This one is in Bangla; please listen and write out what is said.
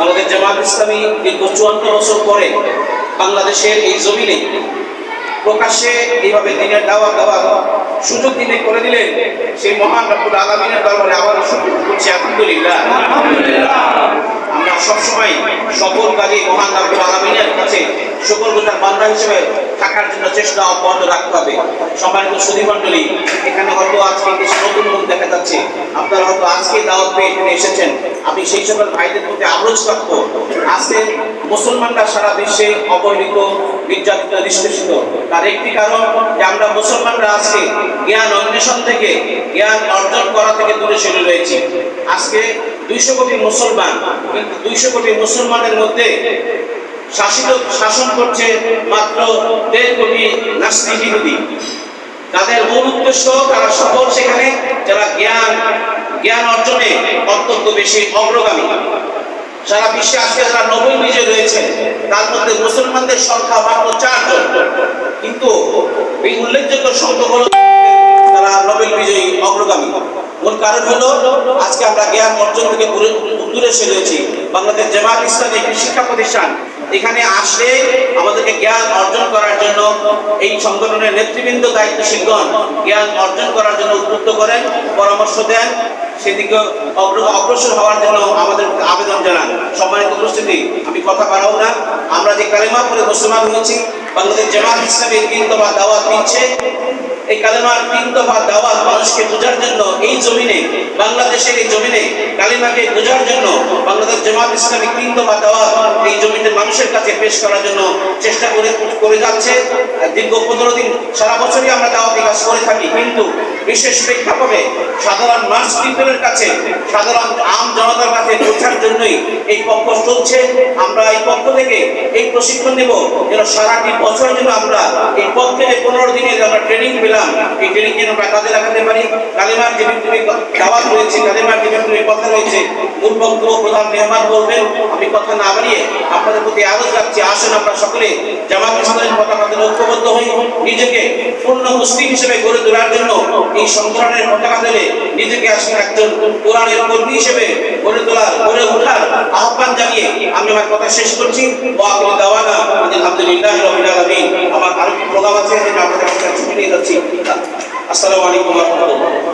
বাংলাদেশ জামাত ইসলামী দীর্ঘ চুয়ান্ন বছর পরে বাংলাদেশের এই জমিনে প্রকাশ্যে এইভাবে দিনের দাওয়া দেওয়া সুযোগ দিনে করে দিলেন সেই মহান রব্বুল আলমিনের দরবারে আবার শুক্র করছি আলহামদুলিল্লাহ। আমরা সবসময় সকল কাজে মহান রব্বুল আলমিনের কাছে সকল গোটার বান্ধা হিসেবে থাকার জন্য চেষ্টা অব্যাহত রাখতে হবে। সম্মানিত সুধী মণ্ডলী এখানে হয়তো আজকে কিছু নতুন মুখ দেখা যাচ্ছে। আপনারা আজকে দাওয়াত পেয়ে এখানে এসেছেন। আমি সেই সকল ভাইদের প্রতি আগ্রহ রাখব আজকে মুসলমানরা সারা বিশ্বে অবহেলিত, নির্যাতিত, নিষ্পেষিত। তার একটি কারণ যে আমরা মুসলমানরা আজকে জ্ঞান অন্বেষণ থেকে, জ্ঞান অর্জন করা থেকে দূরে সরে রয়েছি। আজকে দুইশো কোটি মুসলমান, কিন্তু দুইশো কোটি মুসলমানের মধ্যে শাসিত, শাসন করছে মাত্র দেড় কোটি নাস্তিক তাদের মূল উদ্দেশ্য তারা সকল সেখানে যারা জ্ঞান জ্ঞান অর্জনে অত্যন্ত বেশি অগ্রগামী। সারা বিশ্বে আজকে যারা নোবেল বিজয় রয়েছে তার মধ্যে মুসলমানদের সংখ্যা মাত্র চারজন। কিন্তু এই উল্লেখযোগ্য সংখ্যক হলো তারা নোবেল বিজয়ী অগ্রগামী। মূল কারণ হলো, আজকে আমরা জ্ঞান অর্জন থেকে দূরে দূরে সরেছি বাংলাদেশ জামাত ইসলামী একটি শিক্ষা প্রতিষ্ঠান। এখানে আসলে আমাদেরকে জ্ঞান অর্জন করার জন্য এই সংগঠনের নেতৃবৃন্দ দায়িত্বশীলগণ জ্ঞান অর্জন করার জন্য উদ্বুদ্ধ করেন, পরামর্শ দেন। সেদিকে অগ্রসর হওয়ার জন্য আমাদের আবেদন জানান। সম্মানিত উপস্থিতি, আমি কথা বাড়াবো না। আমরা যে কালেমা পরে মুসলমান হয়েছি, বাংলাদেশ জামাত ইসলামের তিন দফা দাওয়াত দিচ্ছে। এই কালেমার তিন দফা দাওয়াত মানুষকে বোঝার জন্য এই জমিনে, বাংলাদেশের এই জমিনে কালিমাকে বোঝার জন্য বাংলাদেশ জামাত ইসলামী তিন দফা দাওয়াত এই জমিনের মানুষের কাছে পেশ করার জন্য চেষ্টা করে করে যাচ্ছে। দীর্ঘ পনেরো দিন, সারা বছরই আমরা দাওয়াতি কাজ করে থাকি, কিন্তু বিশেষ প্রেক্ষাপটে সাধারণ মাস পিপলের কাছে, সাধারণ আম জনতার কাছে পৌঁছার জন্যই এই পক্ষ চলছে। আমরা এই পক্ষ থেকে এই প্রশিক্ষণ নেব যেন সারাটি বছর যেন আমরা এই পক্ষে যে পনেরো দিনের আমরা ট্রেনিং পেলাম, এই ট্রেনিং যেন আমরা কাজে লাগাতে পারি। কালিমার যে তুমি দাওয়াত রয়েছে, কালিমার যে তুমি কথা রয়েছে, মূল বক্তব্য প্রধান মেহমান বলবেন। আমি কথা না বাড়িয়ে আপনাদের প্রতি আরজ রাখছি আসুন আমরা সকলে জামাত ইসলামের দিলে ঐক্যবদ্ধ হই। নিজেকে পূর্ণ মুসলিম হিসেবে গড়ে তোলার জন্য এই সংগঠনের পতাকা দিলে নিজেকে আসলে একজন কোরআনের কর্মী হিসেবে গড়ে তোলার, গড়ে ওঠার আহ্বান জানিয়ে আমি আমার কথা শেষ করছি। আলহামদুলিল্লাহ আমার আরও প্রোগ্রাম আছে আমি আপনাদের কাছে আসসালামু আলাইকুম রাহমাতুল্লাহ।